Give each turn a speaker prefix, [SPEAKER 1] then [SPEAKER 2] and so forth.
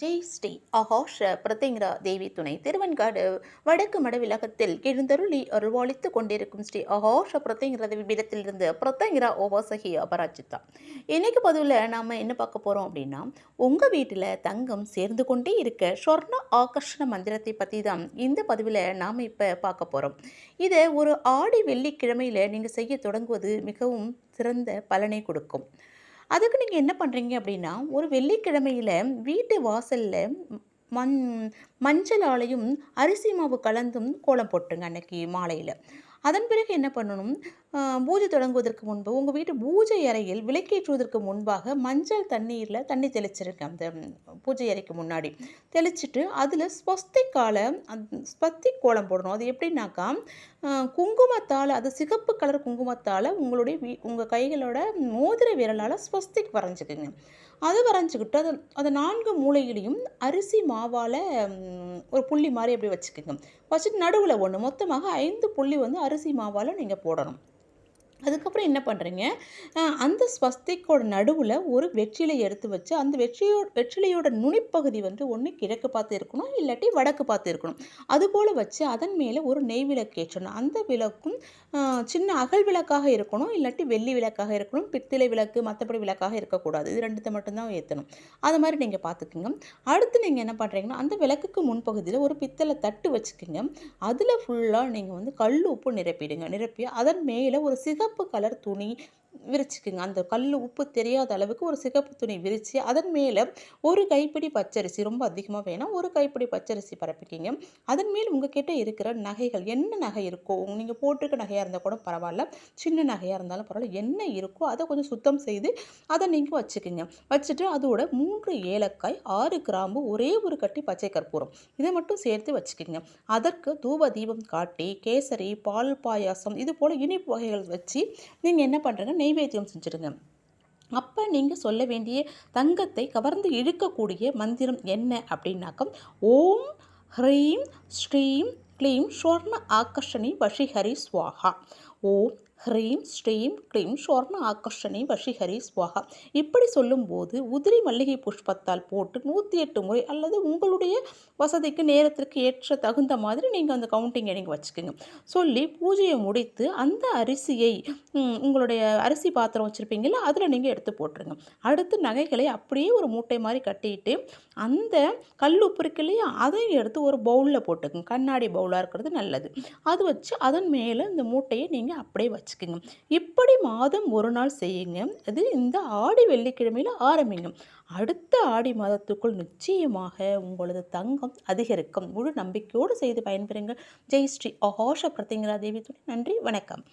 [SPEAKER 1] ஜெய் ஸ்ரீ அஹோஷ பிரத்திங்கிற தேவி துணை திருவெண்காடு வடக்கு மடவிலகத்தில் எழுந்தருளி அருள்வாளித்து கொண்டிருக்கும் ஸ்ரீ அஹோஷ பிரத்திங்கிற தேவி பீடத்திலிருந்து பிரத்தங்கிற ஓவாசகி அபராஜிதா. இன்னைக்கு பதிவில் நாம் என்ன பார்க்க போகிறோம் அப்படின்னா உங்கள் வீட்டில் தங்கம் சேர்ந்து கொண்டே இருக்க சொர்ண ஆகர்ஷண மந்திரத்தை பற்றி தான் இந்த பதிவில் நாம் இப்போ பார்க்க போகிறோம் இதை ஒரு ஆடி வெள்ளிக்கிழமையில் நீங்கள் செய்ய தொடங்குவது மிகவும் சிறந்த பலனை கொடுக்கும். அதுக்கு நீங்கள் என்ன பண்ணுறீங்க அப்படின்னா ஒரு வெள்ளிக்கிழமையில் வீட்டு வாசலில் மண் மஞ்சளாலையும் அரிசி மாவு கலந்தும் கோலம் போட்டுருங்க அன்னைக்கு மாலையில். அதன் பிறகு என்ன பண்ணணும்? பூஜை தொடங்குவதற்கு முன்பு உங்கள் வீட்டு பூஜை அறையில் விளக்கேற்றுவதற்கு முன்பாக மஞ்சள் தண்ணீரில் தண்ணி தெளிச்சிருக்கேன் அந்த பூஜை அறைக்கு முன்னாடி. தெளிச்சிட்டு அதில் ஸ்வஸ்திக்கால அந்த ஸ்வஸ்திக் கோலம் போடணும். அது எப்படின்னாக்கா குங்குமத்தால் அது சிகப்பு கலர் குங்குமத்தால் உங்களுடைய வீ உங்கள் கைகளோட மோதிர விரலால் ஸ்வஸ்திக் வரைஞ்சிக்குங்க. அது வரைஞ்சிக்கிட்டு அது அதை நான்கு மூலையிலையும் அரிசி மாவால் ஒரு புள்ளி மாதிரி அப்படி வச்சுக்கோங்க. வச்சுட்டு நடுவில் ஒன்று மொத்தமாக ஐந்து புள்ளி வந்து அரிசி மாவால் நீங்கள் போடணும். அதுக்கப்புறம் என்ன பண்ணுறீங்க அந்த ஸ்வஸ்திக்கோட நடுவில் ஒரு வெற்றிலை எடுத்து வச்சு அந்த வெற்றியோ வெற்றிலையோட நுனிப்பகுதி வந்து ஒன்று கிழக்கு பார்த்து இருக்கணும் இல்லாட்டி வடக்கு பார்த்து இருக்கணும். அதுபோல் வச்சு அதன் மேலே ஒரு நெய் விளக்கு ஏற்றணும். அந்த விளக்கும் சின்ன அகல் விளக்காக இருக்கணும் இல்லாட்டி வெள்ளி விளக்காக இருக்கணும் பித்தளை விளக்கு மற்றபடி விளக்காக இருக்கக்கூடாது. இது ரெண்டுத்தை மட்டும்தான் ஏற்றணும் அது மாதிரி நீங்கள் பார்த்துக்குங்க அடுத்து நீங்கள் என்ன பண்ணுறீங்கன்னா அந்த விளக்குக்கு முன்பகுதியில் ஒரு பித்தளை தட்டு வச்சுக்கோங்க. அதில் ஃபுல்லாக நீங்கள் வந்து கல் உப்பு நிரப்பிடுங்க. நிரப்பி அதன் மேலே ஒரு சிக சிகப்பு கலர் துணி விரிச்சிக்குங்க. அந்த கல் உப்பு தெரியாத அளவுக்கு ஒரு சிகப்பு துணி விரித்து அதன் மேலே ஒரு கைப்பிடி பச்சரிசி ரொம்ப அதிகமாக வேணாம் ஒரு கைப்பிடி பச்சரிசி பரப்பிக்கிங்க. அதன் மேல் உங்ககிட்ட இருக்கிற நகைகள் என்ன நகை இருக்கோ நீங்கள் போட்டிருக்க நகையாக இருந்தால் கூட பரவாயில்ல. சின்ன நகையாக இருந்தாலும் பரவாயில்ல. என்ன இருக்கோ அதை கொஞ்சம் சுத்தம் செய்து அதை நீங்கள் வச்சுக்கோங்க. வச்சுட்டு அதோட மூன்று ஏலக்காய் ஆறு கிராம்பு ஒரே ஒரு கட்டி பச்சை கற்பூரம். இதை மட்டும் சேர்த்து வச்சுக்கோங்க. அதற்கு தூப தீபம் காட்டி கேசரி பால் பாயாசம் இது போல் இனிப்பு வகைகள் வச்சு நீங்கள் என்ன பண்ணுறீங்க நெய்வேத்தியம் செஞ்சுடுங்க. அப்போ நீங்கள் சொல்ல வேண்டிய தங்கத்தை கவர்ந்து இழுக்கக்கூடிய மந்திரம் என்ன அப்படின்னாக்கம் ஓம் ஹ்ரீம் ஸ்ரீம் க்ளீம் ஸ்வர்ண ஆகர்ஷணி வஷிஹரி ஸ்வாகா ஓம் ஹ்ரீம் ஸ்ரீம் க்ளீம் ஸ்வர்ண ஆகர்ஷணி வஷிஹரி ஸ்வாகா இப்படி சொல்லும்போது உதிரி மல்லிகை புஷ்பத்தால் போட்டு நூற்றி எட்டு முறை அல்லது உங்களுடைய வசதிக்கு நேரத்திற்கு ஏற்ற தகுந்த மாதிரி நீங்கள் அந்த கவுண்டிங்கை நீங்கள் வச்சுக்கோங்க. சொல்லி பூஜையை முடித்து அந்த அரிசியை உங்களுடைய அரிசி பாத்திரம் வச்சுருப்பீங்களா அதில் நீங்கள் எடுத்து போட்டுருங்க. அடுத்து நகைகளை அப்படியே ஒரு மூட்டை மாதிரி கட்டிட்டு அந்த கல் உப்பு இருக்கு இல்லையா அதையும் எடுத்து ஒரு பவுலில் போட்டுக்குங்க. கண்ணாடி பவுலாக இருக்கிறது நல்லது. அது வச்சு அதன் மேலே இந்த மூட்டையை நீங்கள் அப்படியே வச்சு வச்சுக்கோங்க. இப்படி மாதம் ஒரு நாள் செய்யுங்க. அது இந்த ஆடி வெள்ளிக்கிழமையில் ஆரம்பிங்க. அடுத்த ஆடி மாதத்துக்குள் நிச்சயமாக உங்களது தங்கம் அதிகரிக்கும். முழு நம்பிக்கையோடு செய்து பயன்பெறுங்கள். ஜெய் ஸ்ரீ அஹோஷ பிரத்திங்கரா தேவி துணை. நன்றி. வணக்கம்.